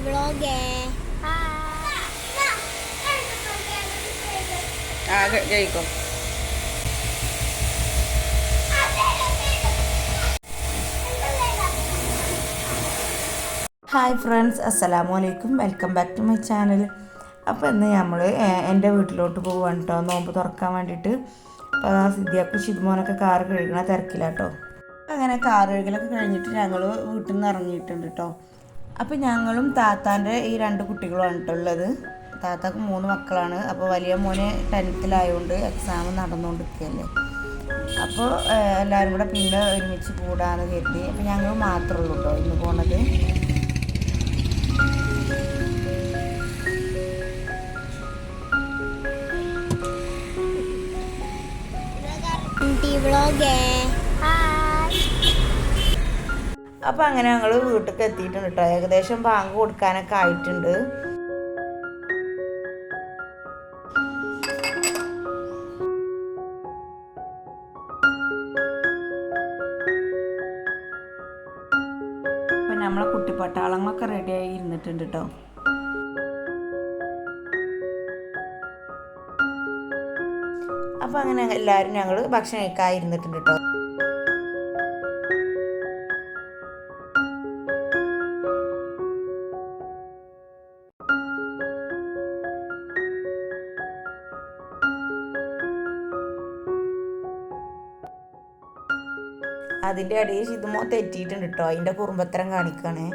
Vlog ആ കഴിക്കോ hi friends അസ്സലാമു അലൈക്കും welcome back to my channel അപ്പോൾ ഇന്ന് നമ്മൾ എന്റെ വീട്ടിലോട്ട് പോവാണ് കേട്ടോ നോമ്പ് തുറക്കാൻ വേണ്ടിയിട്ട് അപ്പോൾ ആ സിദ്ധിയാക്കും ശിതുമോനൊക്കെ കാറ് കഴുകണ തിരക്കിലാട്ടോ അങ്ങനെ കാറ് കഴുകലൊക്കെ കഴിഞ്ഞിട്ട് ഞങ്ങൾ വീട്ടിൽ നിന്ന് ഇറങ്ങിയിട്ടുണ്ട് കേട്ടോ അപ്പോൾ ഞങ്ങളും താത്താന്റെ ഈ രണ്ട് കുട്ടികളുമാണ് കേട്ടോ ഉള്ളത്. താത്താക്ക് മൂന്ന് മക്കളാണ്. അപ്പോൾ വലിയ മോനെ ടെൻത്തിലായതുകൊണ്ട് എക്സാം നടന്നുകൊണ്ടിരിക്കുകയല്ലേ അപ്പോൾ എല്ലാവരും കൂടെ പിന്നെ ഒരുമിച്ച് കൂടാന്ന് കരുതി. അപ്പോൾ ഞങ്ങൾ മാത്രമേ ഉള്ളൂ കേട്ടോ ഇന്ന് പോണത്. വ്ളോഗ് അപ്പോൾ അങ്ങനെ ഞങ്ങൾ വീട്ടിലേക്ക് എത്തിയിട്ടുണ്ട് കേട്ടോ ഏകദേശം ബാങ്ക് കൊടുക്കാനൊക്കെ ആയിട്ടുണ്ട്. അപ്പം നമ്മളെ കുട്ടിപ്പട്ടാളങ്ങളൊക്കെ റെഡിയായി ഇരുന്നിട്ടുണ്ട് കേട്ടോ അപ്പോൾ അങ്ങനെ എല്ലാവരും ഞങ്ങൾ ഭക്ഷണം കഴിക്കാൻ ഇരുന്നിട്ടുണ്ട് കേട്ടോ അതിന്റെ ഇടയിൽ ഇതുമോ തെറ്റിയിട്ടുണ്ട് കേട്ടോ അതിന്റെ കുറുമ്പത്തരം കാണിക്കണേ.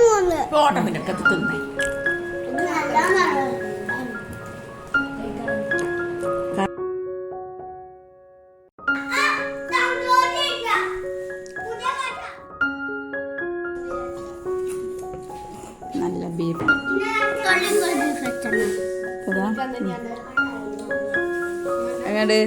മൂന്ന്. നല്ല ബീഫ്. എങ്ങോട്ട്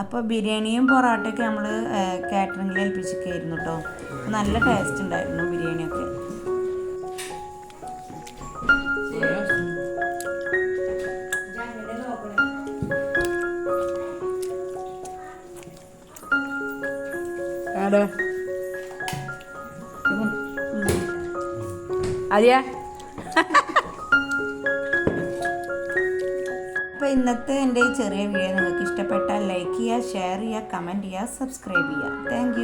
അപ്പോൾ ബിരിയാണിയും പൊറോട്ടയൊക്കെ നമ്മൾ കാറ്ററിങ്ങിൽ ഏൽപ്പിച്ചിരിക്കുകയായിരുന്നു കേട്ടോ നല്ല ടേസ്റ്റ് ഉണ്ടായിരുന്നു. ആടോ. അപ്പോൾ ഇന്നത്തെ എന്റെ ഈ ചെറിയ വീഡിയോ നിങ്ങൾക്ക് ഇഷ്ടപ്പെട്ടാൽ ലൈക്ക് ചെയ്യുക ഷെയർ ചെയ്യുക കമന്റ് ചെയ്യുക സബ്സ്ക്രൈബ് ചെയ്യുക. താങ്ക്